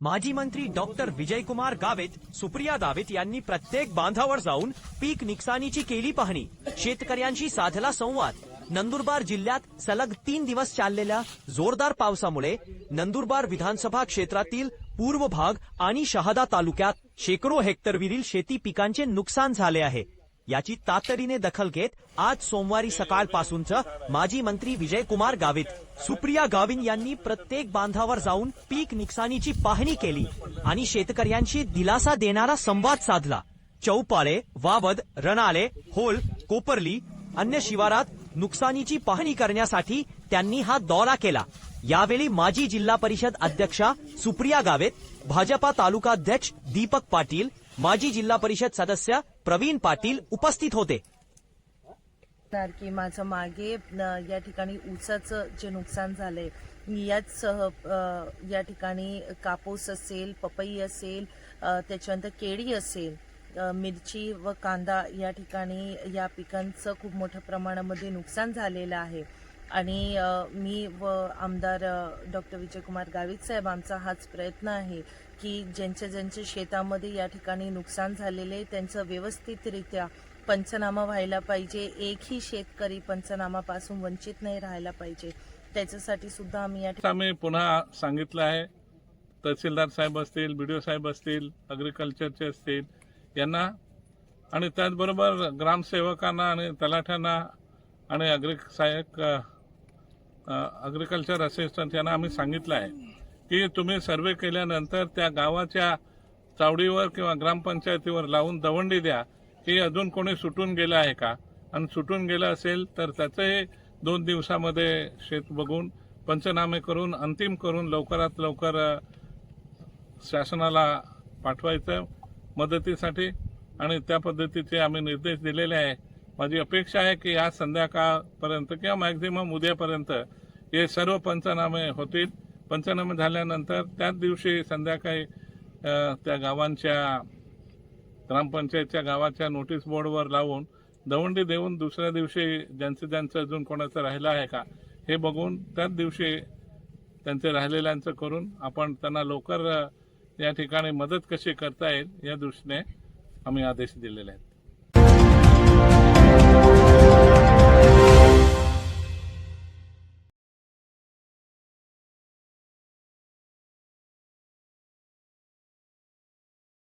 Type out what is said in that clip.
माजी मंत्री डॉक्टर विजयकुमार गावित सुप्रिया गावित यांनी प्रत्येक बांधावर जाऊन पीक नुकसानीची केली पाहणी. शेतकऱ्यांशी साधला संवाद. नंदुरबार जिल्ह्यात सलग तीन दिवस चाललेल्या जोरदार पावसामुळे नंदुरबार विधानसभा क्षेत्रातील पूर्व भाग आणि शहादा तालुक्यात शेकडो हेक्टरवरील शेती पिकांचे नुकसान झाले आहे. याची तातडीने दखल घेत आज सोमवारी सकाळपासूनच माजी मंत्री विजयकुमार गावित सुप्रिया गाविन यांनी प्रत्येक बांधावर जाऊन पीक नुकसानीची पाहणी केली आणि शेतकऱ्यांशी दिलासा देणारा संवाद साधला. चौपाळे वावद रणाले होल कोपरली अन्य शिवारात नुकसानीची पाहणी करण्यासाठी त्यांनी हा दौरा केला. यावेळी माजी जिल्हा परिषद अध्यक्षा सुप्रिया गावित भाजपा तालुकाध्यक्ष दीपक पाटील माजी जिल्हा परिषद सदस्य प्रवीण पाटील उपस्थित होते. की माझं मागे या ठिकाणी ऊसाचं जे नुकसान झालंय याचसह या ठिकाणी कापूस असेल पपई असेल त्याच्यानंतर केळी असेल मिरची व कांदा या ठिकाणी या पिकांचं खूप मोठ्या प्रमाणामध्ये नुकसान झालेलं आहे. आणि मी व आमदार डॉक्टर विजयकुमार गावित साहेब आमचा हाच प्रयत्न आहे की ज्यांच्या ज्यांच्या शेतामध्ये या ठिकाणी नुकसान झालेले त्यांचं व्यवस्थितरित्या पंचनामा व्हायला पाहिजे. एकही शेतकरी पंचनामापासून वंचित नाही राहायला पाहिजे. त्याच्यासाठी सुद्धा आम्ही या आम्ही पुन्हा सांगितलं आहे तहसीलदार साहेब असतील बी डी ओ साहेब असतील अग्रिकल्चरचे असतील यांना आणि त्याचबरोबर ग्रामसेवकांना आणि तलाठ्यांना आणि अग्रिक सहाय्यक अग्रिकल्चर असिस्टंट यांना आम्ही सांगितलं आहे की तुम्ही सर्वे केल्यानंतर त्या गावाच्या चावडीवर किंवा ग्रामपंचायतीवर लावून दवंडी द्या. की अजून कोणी सुटून गेलं आहे का? आणि सुटून गेलं असेल तर त्याचंही दोन दिवसामध्ये शेत बघून पंचनामे करून अंतिम करून लवकरात लवकर शासनाला पाठवायचं मदतीसाठी. आणि त्या पद्धतीचे आम्ही निर्देश दिलेले आहे. माझी अपेक्षा आहे की आज संध्याकाळपर्यंत किंवा मॅक्झिमम उद्यापर्यंत हे सर्व पंचनामे होतील. पंचनामे झाल्यानंतर त्याच दिवशी संध्याकाळी त्या गावांच्या ग्रामपंचायतच्या गावाच्या नोटीस बोर्डवर लावून दवंडी देऊन दुसऱ्या दिवशी ज्यांचं ज्यांचं अजून कोणाचं राहिलं आहे का हे बघून त्याच दिवशी त्यांचे राहिलेल्यांचं करून आपण त्यांना लवकर या ठिकाणी मदत कशी करता येईल या दृष्टीने आम्ही आदेश दिलेले आहेत.